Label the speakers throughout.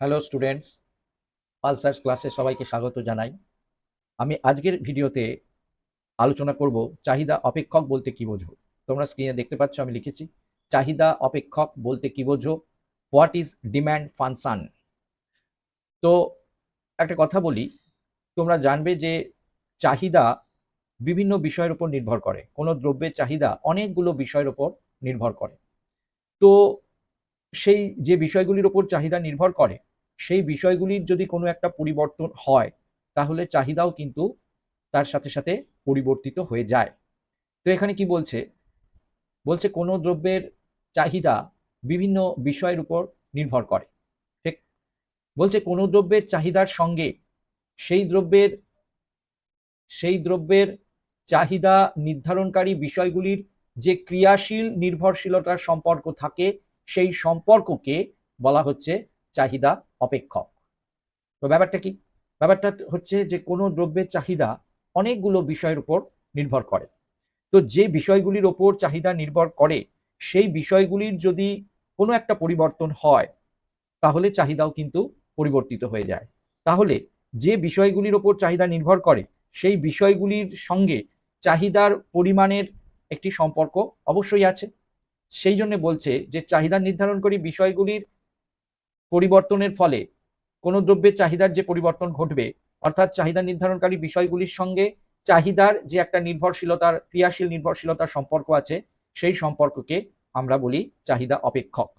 Speaker 1: Hello students পালসার্স ক্লাসে সবাইকে স্বাগত জানাই। আমি আজকের ভিডিওতে আলোচনা করব চাহিদা অপেক্ষক বলতে কি বোঝো? তোমরা স্ক্রিনে দেখতে পাচ্ছ, আমি লিখেছি, চাহিদা অপেক্ষক বলতে কি বোঝো? হোয়াট ইজ ডিম্যান্ড ফাংশন তো একটা কথা বলি, তোমরা জানবে যে চাহিদা বিভিন্ন বিষয়ের উপর নির্ভর করে। কোনো দ্রব্যের চাহিদা অনেকগুলো বিষয়ের উপর নির্ভর করে। তো সেই যে বিষয়গুলির উপর চাহিদা নির্ভর করে সেই বিষয়গুলির যদি কোনো একটা পরিবর্তন হয়, তাহলে চাহিদাও কিন্তু তার সাথে সাথে পরিবর্তিত হয়ে যায়। তো এখানে কি বলছে? বলছে কোনো দ্রব্যের চাহিদা বিভিন্ন বিষয়ের উপর নির্ভর করে। ঠিক? বলছে কোনো দ্রব্যের চাহিদার সঙ্গে সেই দ্রব্যের সেই দ্রব্যের চাহিদা নির্ধারণকারী বিষয়গুলির যে ক্রিয়াশীল, নির্ভরশীলতার সম্পর্ক থাকে, সেই সম্পর্ককে বলা হচ্ছে চাহিদা অপেক্ষক। তো ব্যাপারটা কি? ব্যাপারটা হচ্ছে যে কোনো দ্রব্যের চাহিদা অনেকগুলো বিষয়ের উপর নির্ভর করে। তো যে বিষয়গুলির ওপর চাহিদা নির্ভর করে, সেই বিষয়গুলির যদি কোনো একটা পরিবর্তন হয়, তাহলে চাহিদাও কিন্তু পরিবর্তিত হয়ে যায়। তাহলে যে বিষয়গুলির ওপর চাহিদা নির্ভর করে, সেই বিষয়গুলির সঙ্গে চাহিদার পরিমাণের একটি সম্পর্ক অবশ্যই আছে। সেই জন্য বলছে যে চাহিদা নির্ধারণকারী বিষয়গুলির পরিবর্তনের ফলে কোনো দ্রব্যের চাহিদার যে পরিবর্তন ঘটবে, অর্থাৎ চাহিদা নির্ধারণকারী বিষয়গুলির সঙ্গে চাহিদার যে একটা নির্ভরশীলতার, ক্রিয়াশীল নির্ভরশীলতার সম্পর্ক আছে, সেই সম্পর্ককে আমরা বলি চাহিদা অপেক্ষক।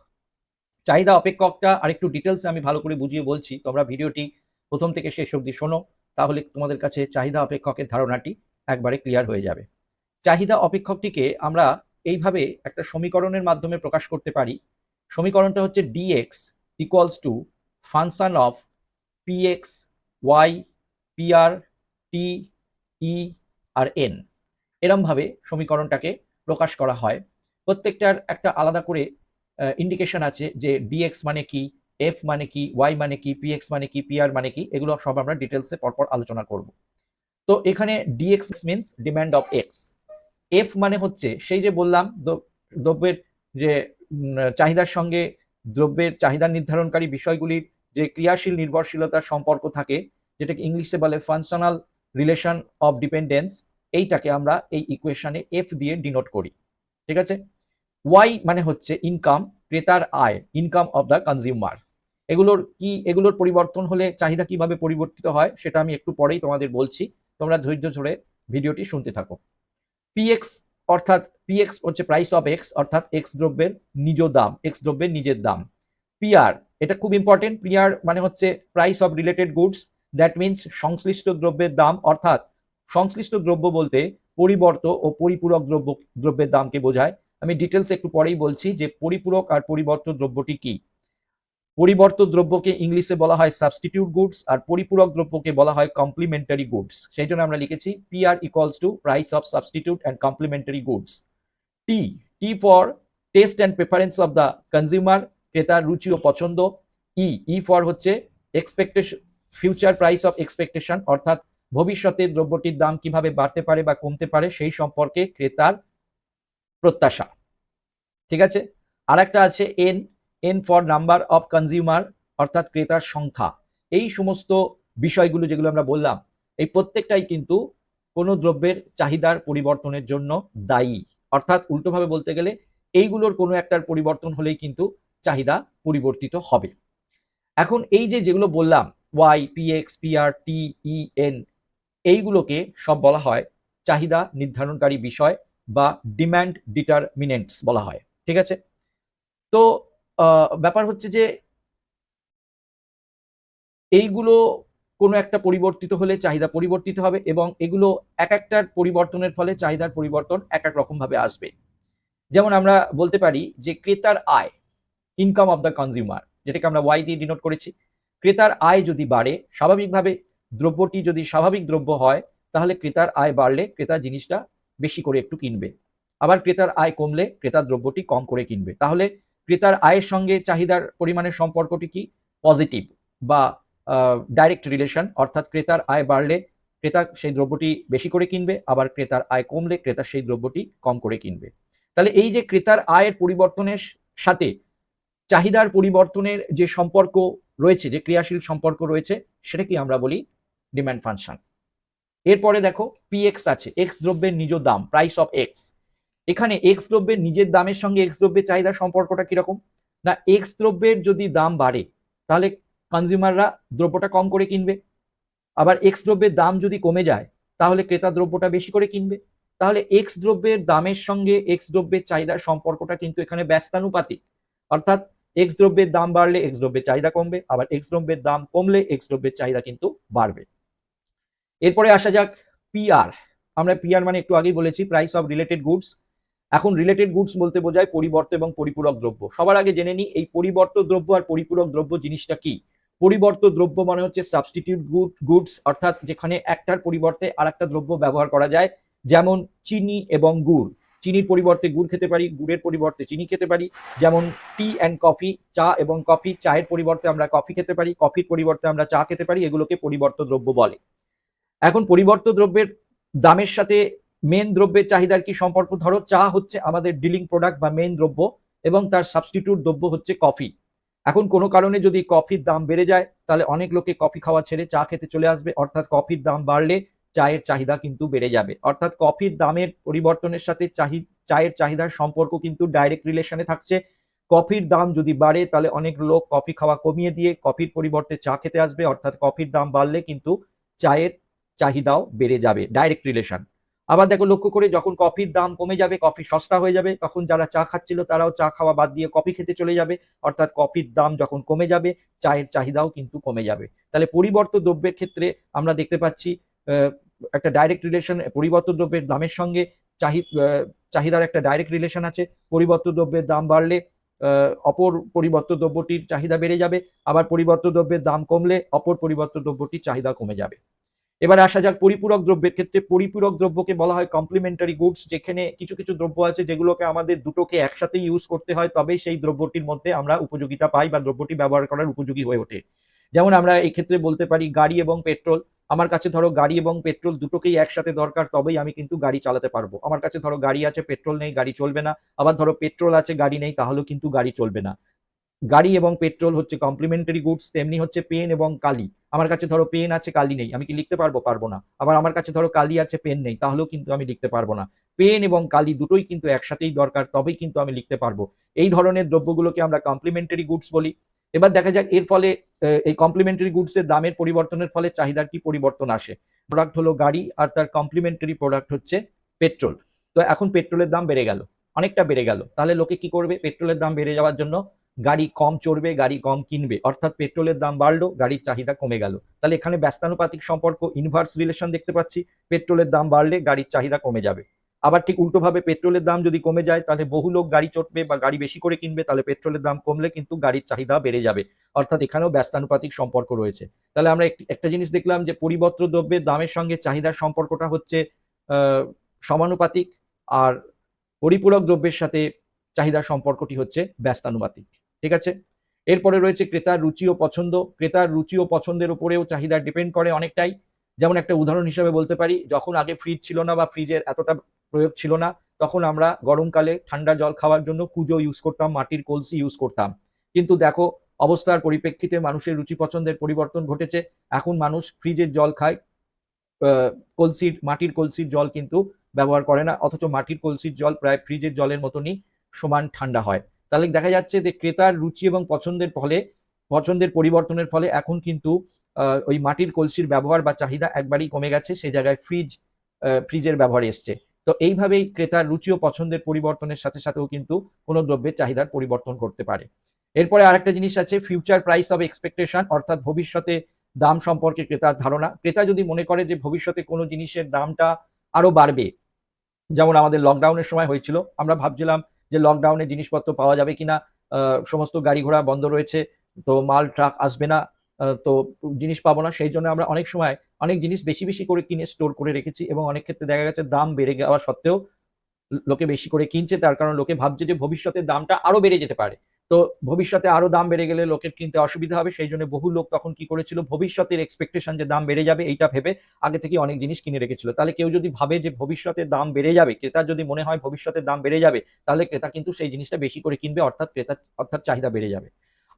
Speaker 1: চাহিদা অপেক্ষকটা আরেকটু ডিটেলসে আমি ভালো করে বুঝিয়ে বলছি। তোমরা ভিডিওটি প্রথম থেকে শেষ অবধি শোনো, তাহলে তোমাদের কাছে চাহিদা অপেক্ষকের ধারণাটি একবারে ক্লিয়ার হয়ে যাবে। চাহিদা অপেক্ষকটিকে আমরা এইভাবে একটা সমীকরণের মাধ্যমে প্রকাশ করতে পারি। সমীকরণটা হচ্ছে DX equals to function of PX Y PR T E R N এরমভাবে সমীকরণটাকে প্রকাশ করা হয়। প্রত্যেকটার একটা আলাদা করে ইন্ডিকেশন আছে যে ডিএক্স মানে কি এফ মানে কি ওয়াই মানে কি পিএক্স মানে কি পিআর মানে কি, এগুলো সব আমরা ডিটেলসে পরপর আলোচনা করব। তো এখানে DX means demand of X F মানে হচ্ছে, সেই যে বললাম দ্রব্যের যে চাহিদার সঙ্গে দ্রব্যের চাহিদা নির্ধারণকারী বিষয়গুলির যে ক্রিয়াশীল নির্ভরশীলতার সম্পর্ক থাকে, যেটাকে ইংলিশে বলে ফাংশনাল রিলেশন অফ ডিপেন্ডেন্স এইটাকে আমরা এই ইকুয়েশনে এফ দিয়ে ডিনোট করি। ঠিক আছে? ওয়াই মানে হচ্ছে ইনকাম ক্রেতার আয় ইনকাম অফ দ্য কনজিউমার এগুলোর কি, এগুলোর পরিবর্তন হলে চাহিদা কীভাবে পরিবর্তিত হয়, সেটা আমি একটু পরেই তোমাদের বলছি। তোমরা ধৈর্য ধরে ভিডিওটি শুনতে থাকো। পিএক্স অর্থাৎ পিএক্স হচ্ছে প্রাইস অফ এক্স অর্থাৎ এক্স দ্রব্যের নিজ দাম এক্স দ্রব্যের নিজের দাম। পিআর এটা খুব ইম্পর্টেন্ট পিআর মানে হচ্ছে price of related goods that means সংশ্লিষ্ট দ্রব্যের দাম, অর্থাৎ সংশ্লিষ্ট দ্রব্য বলতে পরিবর্ত ও পরিপূরক দ্রব্য, দ্রব্যের দামকে বোঝায়। আমি ডিটেলস একটু পরেই বলছি যে পরিপূরক আর পরিবর্ত দ্রব্যটি কি। পরিবর্ত দ্রব্যকে ইংলিশে বলা হয় সাবস্টিটিউট গুডস আর পরিপূরক দ্রব্যকে বলা হয় কমপ্লিমেন্টারি গুডস সেই জন্য আমরা লিখেছি P R equals to price of substitute and complementary goods T T for taste and preference of the consumer ক্রেতার রুচি ও পছন্দ। ই ই ফর হচ্ছে expectation future price of expectation অর্থাৎ ভবিষ্যতে দ্রব্যটির দাম কীভাবে বাড়তে পারে বা কমতে পারে সেই সম্পর্কে ক্রেতার প্রত্যাশা। ঠিক আছে? আর একটা আছে N N for number of consumer অর্থাৎ ক্রেতার সংখ্যা। এই সমস্ত বিষয়গুলো যেগুলো আমরা বললাম, এই প্রত্যেকটাই কিন্তু কোনো দ্রব্যের চাহিদার পরিবর্তনের জন্য দায়ী। অর্থাৎ উল্টোভাবে বলতে গেলে, এইগুলোর কোনো একটার পরিবর্তন হলেই কিন্তু চাহিদা পরিবর্তিত হবে। এখন এই যে যেগুলো বললাম Y PX PR T E N এইগুলোকে সব বলা হয় চাহিদা নির্ধারণকারী বিষয় বা ডিম্যান্ড ডিটারমিনেন্টস বলা হয়। ঠিক আছে? তো ব্যাপার হচ্ছে যে এইগুলো কোনো একটা পরিবর্তিত হলে চাহিদা পরিবর্তিত হবে এবং এগুলো এক একটার পরিবর্তনের ফলে চাহিদার পরিবর্তন এক এক রকমভাবে আসবে। যেমন আমরা বলতে পারি যে ক্রেতার আয় ইনকাম অফ দ্য কনজিউমার যেটাকে আমরা ওয়াই দিয়ে ডিনোট করেছি। ক্রেতার আয় যদি বাড়ে, স্বাভাবিকভাবে দ্রব্যটি যদি স্বাভাবিক দ্রব্য হয়, তাহলে ক্রেতার আয় বাড়লে ক্রেতা জিনিসটা বেশি করে একটু কিনবে। আবার ক্রেতার আয় কমলে ক্রেতার দ্রব্যটি কম করে কিনবে। তাহলে ক্রেতার আয়ের সঙ্গে চাহিদার পরিমাণের সম্পর্কটি কি? পজিটিভ বা ডাইরেক্ট রিলেশন অর্থাৎ ক্রেতার আয় বাড়লে ক্রেতা সেই দ্রব্যটি বেশি করে কিনবে, আবার ক্রেতার আয় কমলে ক্রেতা সেই দ্রব্যটি কম করে কিনবে। তাহলে এই যে ক্রেতার আয়ের পরিবর্তনের সাথে চাহিদার পরিবর্তনের যে সম্পর্ক রয়েছে, যে ক্রিয়াশীল সম্পর্ক রয়েছে সেটাকে আমরা বলি ডিমান্ড ফাংশন এরপরে দেখো পিএক্স আছে এক্স দ্রব্যের নিজ দাম প্রাইস অফ এক্স এখানে এক্স দ্রব্যের নিজের দামের সঙ্গে এক্স দ্রব্যের চাহিদা সম্পর্কটা কীরকম না এক্স দ্রব্যের যদি দাম বাড়ে তাহলে কনজিউমাররা দ্রব্যটা কম করে কিনবে আবার এক্স দ্রব্যের দাম যদি কমে যায় তাহলে ক্রেতা দ্রব্যটা বেশি করে কিনবে তাহলে এক্স দ্রব্যের দামের সঙ্গে এক্স দ্রব্যের চাহিদার সম্পর্কটা কিন্তু এখানে ব্যস্তানুপাতিক অর্থাৎ এক্স দ্রব্যের দাম বাড়লে এক্স দ্রব্যের চাহিদা কমবে আবার এক্স দ্রব্যের দাম কমলে এক্স দ্রব্যের চাহিদা কিন্তু বাড়বে এরপরে আসা যাক পিআর আমরা পিআর মানে একটু আগেই বলেছি প্রাইস অফ রিলেটেড গুডস এখন রিলেটেড গুডস বলতে বোঝায় পরিবর্ত এবং পরিপূরক দ্রব্য। সবার আগে জেনে নিই, এই পরিবর্ত দ্রব্য আর পরিপূরক দ্রব্য জিনিসটা কি? পরিবর্ত দ্রব্য মানে হচ্ছে সাবস্টিটিউট গুড গুডস অর্থাৎ যেখানে একটার পরিবর্তে আর একটা দ্রব্য ব্যবহার করা যায়, যেমন চিনি এবং গুড়। চিনির পরিবর্তে গুড় খেতে পারি, গুড়ের পরিবর্তে চিনি খেতে পারি, যেমন টি অ্যান্ড কফি চা এবং কফি চায়ের পরিবর্তে আমরা কফি খেতে পারি কফির পরিবর্তে আমরা চা খেতে পারি, এগুলোকে পরিবর্ত দ্রব্য বলে। এখন পরিবর্ত দ্রব্যের দামের সাথে মেন দ্রব্যের চাহিদার কি সম্পর্ক? ধরো চা হচ্ছে আমাদের ডিলিং প্রোডাক্ট বা মেন দ্রব্য এবং তার সাবস্টিটিউট দ্রব্য হচ্ছে কফি এখন কোনো কারণে যদি কফির দাম বেড়ে যায়, তাহলে অনেক লোকে কফি খাওয়া ছেড়ে চা খেতে চলে আসবে। অর্থাৎ কফির দাম বাড়লে চায়ের চাহিদা কিন্তু বেড়ে যাবে। অর্থাৎ কফির দামের পরিবর্তনের সাথে চাহি, চায়ের চাহিদার সম্পর্ক কিন্তু ডাইরেক্ট রিলেশনে থাকছে। কফির দাম যদি বাড়ে, তাহলে অনেক লোক কফি খাওয়া কমিয়ে দিয়ে কফির পরিবর্তে চা খেতে আসবে। অর্থাৎ কফির দাম বাড়লে কিন্তু চায়ের চাহিদাও বেড়ে যাবে ডাইরেক্ট রিলেশন আবার দেখো লক্ষ্য করে যখন কফির দাম কমে যাবে, কফি সস্তা হয়ে যাবে, তখন যারা চা খাচ্ছিল তারাও চা খাওয়া বাদ দিয়ে কফি খেতে চলে যাবে। অর্থাৎ কফির দাম যখন কমে যাবে, চায়ের চাহিদাও কিন্তু কমে যাবে। তাহলে পরিবর্ত দ্রব্যের ক্ষেত্রে আমরা দেখতে পাচ্ছি একটা ডাইরেক্ট রিলেশন পরিবর্ত দ্রব্যের দামের সঙ্গে চাহি চাহিদার একটা ডাইরেক্ট রিলেশন আছে। পরিবর্ত দ্রব্যের দাম বাড়লে অপর পরিবর্ত দ্রব্যটির চাহিদা বেড়ে যাবে। আবার পরিবর্ত দ্রব্যের দাম কমলে অপর পরিবর্ত দ্রব্যটির চাহিদা কমে যাবে। এবার আসা যাক পরিপূরক দ্রব্যের ক্ষেত্রে। পরিপূরক দ্রব্যকে বলা হয় কমপ্লিমেন্টারি গুডস যেখানে কিছু কিছু দ্রব্য আছে যেগুলোকে আমাদের দুটোকে একসাথে ইউজ করতে হয়, তবেই সেই দ্রব্যটির মধ্যে আমরা উপযোগিতা পাই বা দ্রব্যটি ব্যবহার করার উপযোগী হয়ে ওঠে। যেমন আমরা ক্ষেত্রে বলতে পারি গাড়ি এবং পেট্রোল। আমার কাছে ধরো গাড়ি এবং পেট্রোল দুটোকেই একসাথে দরকার, তবেই আমি কিন্তু গাড়ি চালাতে পারব। আমার কাছে ধরো গাড়ি আছে, পেট্রোল নেই, গাড়ি চলবে না। আবার ধরো পেট্রোল আছে, গাড়ি নেই, তাহলেও কিন্তু গাড়ি চলবে না। গাড়ি এবং পেট্রোল হচ্ছে কমপ্লিমেন্টারি গুডস তেমনি হচ্ছে পেন এবং কালি। আমার কাছে ধরো পেন আছে, কালি নেই। আমি কি লিখতে পারব? পারব না। আবার আমার কাছে ধরো কালি আছে, পেন নেই। তাহলেও কিন্তু আমি লিখতে পারব না। পেন এবং কালি দুটোই কিন্তু একসাথেই দরকার, তবেই কিন্তু আমি লিখতে পারব। এই ধরনের দ্রব্যগুলোকে আমরা কমপ্লিমেন্টারি গুডস বলি। এবার দেখা যাক এর ফলে এই কমপ্লিমেন্টারি গুডসের দামের পরিবর্তনের ফলে চাহিদার কি পরিবর্তন আসে। প্রোডাক্ট হলো গাড়ি আর তার কমপ্লিমেন্টারি প্রোডাক্ট হচ্ছে পেট্রোল। তো এখন পেট্রোলের দাম বেড়ে গেল। অনেকটা বেড়ে গেল। তাহলে লোকে কি করবে? পেট্রোলের দাম বেড়ে যাওয়ার জন্য গাড়ি কম চড়বে, গাড়ি কম কিনবে। অর্থাৎ পেট্রোলের দাম বাড়লো, গাড়ির চাহিদা কমে গেল। তাহলে এখানে ব্যস্তানুপাতিক সম্পর্ক ইনভার্স রিলেশন দেখতে পাচ্ছি। পেট্রোলের দাম বাড়লে গাড়ির চাহিদা কমে যাবে। আবার ঠিক উল্টোভাবে পেট্রোলের দাম যদি কমে যায়, তাহলে বহু লোক গাড়ি চটবে বা গাড়ি বেশি করে কিনবে, তাহলে পেট্রোলের দাম কমলে কিন্তু গাড়ির চাহিদা বেড়ে যাবে। অর্থাৎ এখানেও ব্যস্তানুপাতিক সম্পর্ক রয়েছে। তাহলে আমরা একটা জিনিস দেখলাম যে পরিবর্ত দ্রব্যের দামের সঙ্গে চাহিদার সম্পর্কটা হচ্ছে সমানুপাতিক আর পরিপূরক দ্রব্যের সাথে চাহিদার সম্পর্কটি হচ্ছে ব্যস্তানুপাতিক। ঠিক আছে? এরপরে রয়েছে ক্রেতার রুচি ও পছন্দ। ক্রেতার রুচি ও পছন্দের উপরেও চাহিদা ডিপেন্ড করে অনেকটাই। যেমন একটা উদাহরণ হিসেবে বলতে পারি, যখন আগে ফ্রিজ ছিল না বা ফ্রিজের এতটা প্রয়োগ ছিল না, তখন আমরা গরমকালে ঠান্ডা জল খাওয়ার জন্য কুজো ইউজ করতাম, মাটির কলসি ইউজ করতাম। কিন্তু দেখো, অবস্থার পরিপ্রেক্ষিতে মানুষের রুচি পছন্দের পরিবর্তন ঘটেছে। এখন মানুষ ফ্রিজের জল খায় কলসির, মাটির কলসির জল কিন্তু ব্যবহার করে না, অথচ মাটির কলসির জল প্রায় ফ্রিজের জলের মতনই সমান ঠান্ডা হয়। তাহলে দেখা যাচ্ছে যে ক্রেতার রুচি এবং পছন্দের ফলে, পছন্দের পরিবর্তনের ফলে এখন কিন্তু ওই মাটির কলসির ব্যবহার বা চাহিদা একবারই কমে গেছে সেই জায়গায় ফ্রিজ ফ্রিজের ব্যবহার এসছে। তো এইভাবেই ক্রেতার রুচি ও পছন্দের পরিবর্তনের সাথে সাথেও কিন্তু কোনো দ্রব্যের চাহিদার পরিবর্তন করতে পারে। এরপরে আরেকটা জিনিস আছে ফিউচার প্রাইস অফ এক্সপেকটেশন অর্থাৎ ভবিষ্যতে দাম সম্পর্কে ক্রেতার ধারণা। ক্রেতা যদি মনে করে যে ভবিষ্যতে কোনো জিনিসের দামটা আরও বাড়বে, যেমন আমাদের লকডাউনের সময় হয়েছিল, আমরা ভাবছিলাম যে লকডাউনে জিনিসপত্র পাওয়া যাবে কিনা সমস্ত গাড়ি ঘোড়া বন্ধ রয়েছে, তো মাল ট্রাক আসবে না তো জিনিস পাবো না, সেই জন্য আমরা অনেক সময় অনেক জিনিস বেশি বেশি করে কিনে স্টোর করে রেখেছি এবং অনেক ক্ষেত্রে দেখা গেছে দাম বেড়ে যাওয়া সত্ত্বেও লোকে বেশি করে কিনছে, তার কারণ লোকে ভাবছে যে ভবিষ্যতে দামটা আরও বেড়ে যেতে পারে। তো ভবিষ্যতে আরও দাম বেড়ে গেলে লোকের কিনতে অসুবিধা হবে, সেই জন্য বহু লোক তখন কি করেছিল, ভবিষ্যতের এক্সপেকটেশন যে দাম বেড়ে যাবে এইটা ভেবে আগে থেকে অনেক জিনিস কিনে রেখেছিল। তাহলে কেউ যদি ভাবে যে ভবিষ্যতে দাম বেড়ে যাবে ক্রেতার যদি মনে হয় ভবিষ্যতের দাম বেড়ে যাবে, তাহলে ক্রেতা কিন্তু সেই জিনিসটা বেশি করে কিনবে, অর্থাৎ ক্রেতা অর্থাৎ চাহিদা বেড়ে যাবে।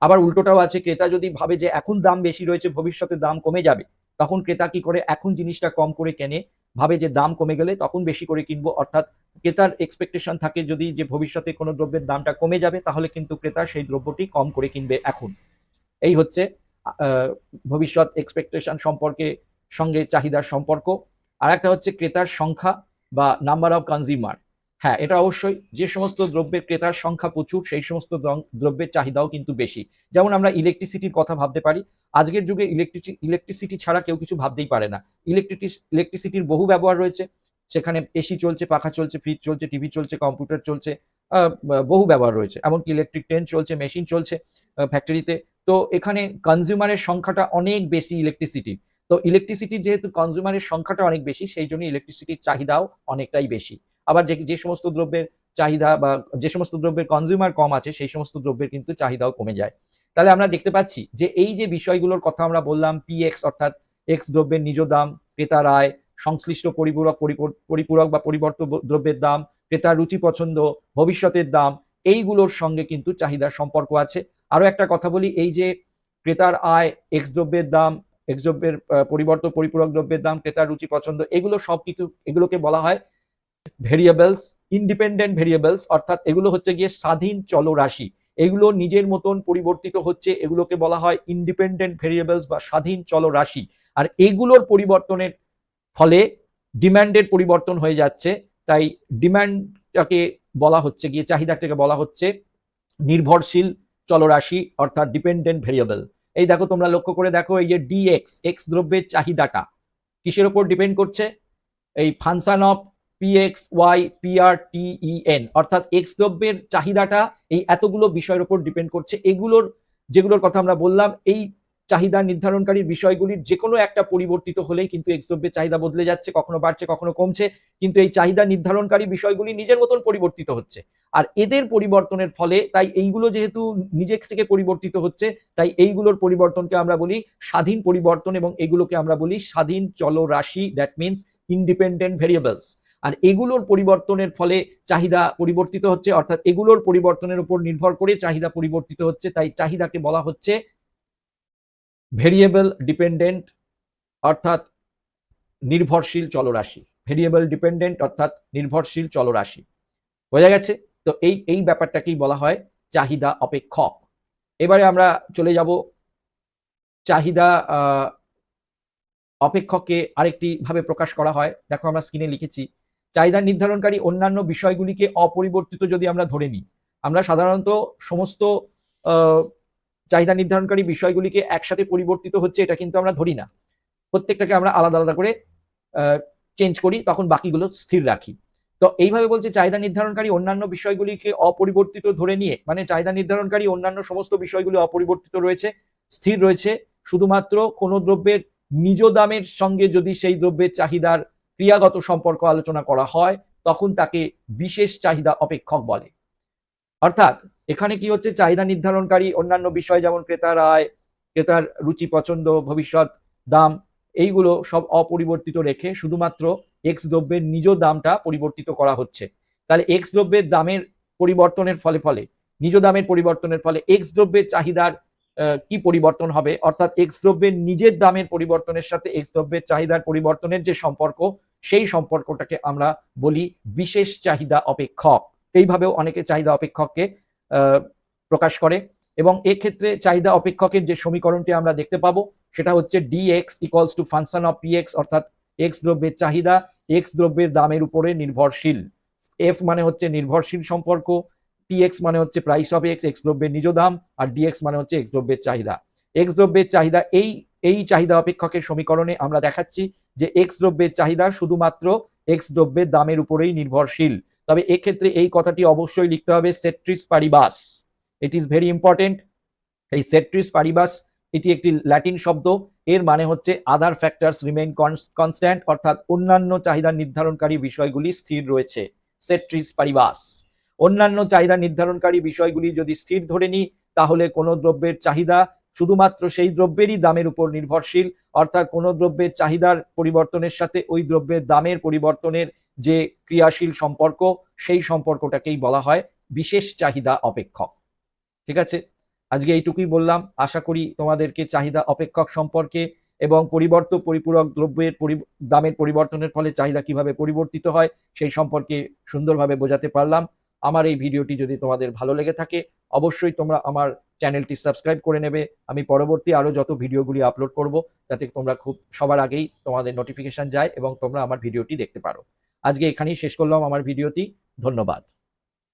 Speaker 1: আবার উল্টোটাও আছে, ক্রেতা যদি ভাবে যে এখন দাম বেশি রয়েছে ভবিষ্যতে দাম কমে যাবে, তখন ক্রেতা কি করে এখন জিনিসটা কম করে কেনে ভাবে যে দাম কমে গেলে তখন বেশি করে কিনবো। অর্থাৎ ক্রেতার এক্সপেকটেশন থাকে যদি যে ভবিষ্যতে কোনো দ্রব্যের দামটা কমে যাবে, তাহলে কিন্তু ক্রেতা সেই দ্রব্যটি কম করে কিনবে এখন। এই হচ্ছে ভবিষ্যৎ এক্সপেকটেশন সম্পর্কে সঙ্গে চাহিদার সম্পর্ক। আর একটা হচ্ছে ক্রেতার সংখ্যা বা নাম্বার অফ কনজিউমার হ্যাঁ এটা অবশ্যই। যে সমস্ত দ্রব্যের ক্রেতার সংখ্যা প্রচুর, সেই সমস্ত দ্রব্যের চাহিদাও কিন্তু বেশি। যেমন আমরা ইলেকট্রিসিটির কথা ভাবতে পারি, আজকের যুগে ইলেকট্রিসি ইলেকট্রিসিটি ছাড়া কেউ কিছু ভাবতেই পারে না। ইলেকট্রিটি ইলেকট্রিসিটির বহু ব্যবহার রয়েছে। সেখানে এসি চলছে, পাখা চলছে ফ্রিজ চলছে টিভি চলছে কম্পিউটার চলছে বহু ব্যবহার রয়েছে। এমনকি ইলেকট্রিক ট্রেন চলছে মেশিন চলছে ফ্যাক্টরিতে তো এখানে কনজিউমারের সংখ্যাটা অনেক বেশি ইলেকট্রিসিটির তো ইলেকট্রিসিটির যেহেতু কনজিউমারের সংখ্যাটা অনেক বেশি, সেই জন্য ইলেকট্রিসিটির চাহিদাও অনেকটাই বেশি। আবার যে যে সমস্ত দ্রব্যের চাহিদা বা যে সমস্ত দ্রব্যের কনজিউমার কম আছে, সেই সমস্ত দ্রব্যের কিন্তু চাহিদাও কমে যায়। তাহলে আমরা দেখতে পাচ্ছি যে এই যে বিষয়গুলোর কথা আমরা বললাম পিএক্স অর্থাৎ এক্স দ্রব্যের নিজ দাম ক্রেতার আয় সংশ্লিষ্ট পরিপূরক, পরিপূর- পরিপূরক বা পরিবর্ত দ্রব্যের দাম, ক্রেতার রুচি পছন্দ, ভবিষ্যতের দাম, এইগুলোর সঙ্গে কিন্তু চাহিদার সম্পর্ক আছে। আরও একটা কথা বলি, এই যে ক্রেতার আয় এক্স দ্রব্যের দাম এক্স দ্রব্যের পরিবর্ত পরিপূরক দ্রব্যের দাম, ক্রেতার রুচি পছন্দ, এগুলো সব কিছু এগুলোকে বলা হয় ভেরিয়েবলস ইন্ডিপেন্ডেন্ট ভেরিয়েবলস, অর্থাৎ এগুলো হচ্ছে গিয়ে স্বাধীন চলরাশি। এগুলো নিজের মতন পরিবর্তিত হচ্ছে, এগুলোকে বলা হয় ইন্ডিপেন্ডেন্ট ভেরিয়েবলস বা স্বাধীন চলরাশি। আর এগুলোর পরিবর্তনের ফলে ডিমান্ডের পরিবর্তন হয়ে যাচ্ছে, তাই ডিমান্ডটাকে বলা হচ্ছে গিয়ে, চাহিদাটাকে বলা হচ্ছে নির্ভরশীল চলরাশি, অর্থাৎ ডিপেন্ডেন্ট ভেরিয়েবল এই দেখো তোমরা লক্ষ্য করে দেখো, এই যে ডিএক্স এক্স দ্রব্যের চাহিদাটা কিসের ওপর ডিপেন্ড করছে? এই function of PX Y PR T E N অর্থাৎ এক্স দ্রব্যের চাহিদাটা এই এতগুলো বিষয়ের উপর ডিপেন্ড করছে। এগুলোর, যেগুলোর কথা আমরা বললাম, এই চাহিদা নির্ধারণকারী বিষয়গুলির যে কোনো একটা পরিবর্তিত হলেই কিন্তু এক্স দ্রব্যের চাহিদা বদলে যাচ্ছে, কখনো বাড়ছে, কখনো কমছে, কিন্তু এই চাহিদা নির্ধারণকারী বিষয়গুলি নিজের মতন পরিবর্তিত হচ্ছে। আর এদের পরিবর্তনের ফলে তাই এইগুলো যেহেতু নিজের থেকে পরিবর্তিত হচ্ছে, তাই এইগুলোর পরিবর্তনকে আমরা বলি স্বাধীন পরিবর্তন এবং এগুলোকে আমরা বলি স্বাধীন চলরাশি দ্যাট মিনস ইন্ডিপেন্ডেন্ট ভেরিয়েবলস আর এগুলোর পরিবর্তনের ফলে চাহিদা পরিবর্তিত হচ্ছে, অর্থাৎ এগুলোর পরিবর্তনের উপর নির্ভর করে চাহিদা পরিবর্তিত হচ্ছে, তাই চাহিদাকে বলা হচ্ছে ভেরিয়েবল ডিপেন্ডেন্ট অর্থাৎ নির্ভরশীল চলরাশি। ভেরিয়েবল ডিপেন্ডেন্ট অর্থাৎ নির্ভরশীল চলরাশি। বোঝা গেছে? তো এই এই ব্যাপারটাকেই বলা হয় চাহিদা অপেক্ষক। এবারে আমরা চলে যাব চাহিদা অপেক্ষককে আরেকটি ভাবে প্রকাশ করা হয়। দেখো আমরা স্ক্রিনে লিখেছি চাহিদা নির্ধারণকারী অন্যান্য বিষয়গুলিকে অপরিবর্তিত যদি আমরা ধরে নিই, আমরা সাধারণত সমস্ত চাহিদা নির্ধারণকারী বিষয়গুলিকে একসাথে পরিবর্তিত হচ্ছে এটা কিন্তু আমরা ধরি না। প্রত্যেকটাকে আমরা আলাদা আলাদা করে চেঞ্জ করি, তখন বাকিগুলো স্থির রাখি। তো এইভাবে বলছে চাহিদা নির্ধারণকারী অন্যান্য বিষয়গুলিকে অপরিবর্তিত ধরে নিয়ে মানে চাহিদা নির্ধারণকারী অন্যান্য সমস্ত বিষয়গুলি অপরিবর্তিত রয়েছে, স্থির রয়েছে, শুধুমাত্র কোনো দ্রব্যের নিজ দামের সঙ্গে যদি সেই দ্রব্যের চাহিদার ক্রিয়াগত সম্পর্ক আলোচনা করা হয়, তখন তাকে বিশেষ চাহিদা অপেক্ষক বলে। অর্থাৎ, এখানে কি হচ্ছে? চাহিদা নির্ধারণকারী অন্যান্য বিষয় যেমন ক্রেতার আয় ক্রেতার রুচি, পছন্দ, ভবিষ্যৎ, দাম, এইগুলো সব অপরিবর্তিত রেখে শুধুমাত্র এক্স দ্রব্যের নিজ দামটা পরিবর্তিত করা হচ্ছে। তাহলে এক্স দ্রব্যের দামের পরিবর্তনের ফলে ফলে, নিজ দামের পরিবর্তনের ফলে এক্স দ্রব্যের চাহিদার কি পরিবর্তন হবে? অর্থাৎ এক্স দ্রব্যের নিজের দামের পরিবর্তনের সাথে এক্স দ্রব্যের চাহিদার পরিবর্তনের যে সম্পর্ক, সেই সম্পর্কটাকে আমরা বলি বিশেষ চাহিদা অপেক্ষক। এইভাবেও অনেকে চাহিদা অপেক্ষককে প্রকাশ করে এবং এক্ষেত্রে চাহিদা অপেক্ষকের যে সমীকরণটি আমরা দেখতে পাবো, সেটা হচ্ছে DX equals to function of PX অর্থাৎ এক্স দ্রব্যের চাহিদা এক্স দ্রব্যের দামের উপরে নির্ভরশীল। এফ মানে হচ্ছে নির্ভরশীল সম্পর্ক পিএক্স মানে হচ্ছে প্রাইস অফ এক্স এক্স দ্রব্যের নিজ দাম, আর ডিএক্স মানে হচ্ছে এক্স দ্রব্যের চাহিদা। এক্স দ্রব্যের চাহিদা, এই এই চাহিদা অপেক্ষকের সমীকরণে আমরা দেখাচ্ছি যে এক্স দ্রব্যের চাহিদা শুধুমাত্র এক্স দ্রব্যের দামের উপরেই নির্ভরশীল। তবে এক্ষেত্রে এই কথাটি অবশ্যই লিখতে হবে ceteris paribus it is very important এই সেট্রিস পারিবাস এটি একটি ল্যাটিন শব্দ। এর মানে হচ্ছে আদার ফ্যাক্টরস রিমেইন কনস্ট্যান্ট অর্থাৎ অন্যান্য চাহিদা নির্ধারণকারী বিষয়গুলি স্থির রয়েছে। সেট্রিস পারিবাস অন্যান্য চাহিদা নির্ধারণকারী বিষয়গুলি যদি স্থির ধরে নিই, তাহলে কোনো দ্রব্যের চাহিদা শুধুমাত্র সেই দ্রব্যেরই দামের উপর নির্ভরশীল। অর্থাৎ কোনো দ্রব্যের চাহিদার পরিবর্তনের সাথে ওই দ্রব্যের দামের পরিবর্তনের যে ক্রিয়াশীল সম্পর্ক, সেই সম্পর্কটাকেই বলা হয় বিশেষ চাহিদা অপেক্ষক। ঠিক আছে? আজকে এইটুকুই বললাম। আশা করি তোমাদেরকে চাহিদা অপেক্ষক সম্পর্কে এবং পরিবর্ত পরিপূরক দ্রব্যের দামের পরিবর্তনের ফলে চাহিদা কীভাবে পরিবর্তিত হয়, সেই সম্পর্কে সুন্দরভাবে বোঝাতে পারলাম। আমার এই ভিডিওটি যদি তোমাদের ভালো লেগে থাকে, অবশ্যই তোমরা আমার চ্যানেলটি সাবস্ক্রাইব করে নেবে। আমি পরবর্তী আরও যত ভিডিওগুলি আপলোড করব, যাতে তোমরা খুব সবার আগেই তোমাদের নোটিফিকেশান যায় এবং তোমরা আমার ভিডিওটি দেখতে পারো। আজকে এখানেই শেষ করলাম আমার ভিডিওটি। ধন্যবাদ।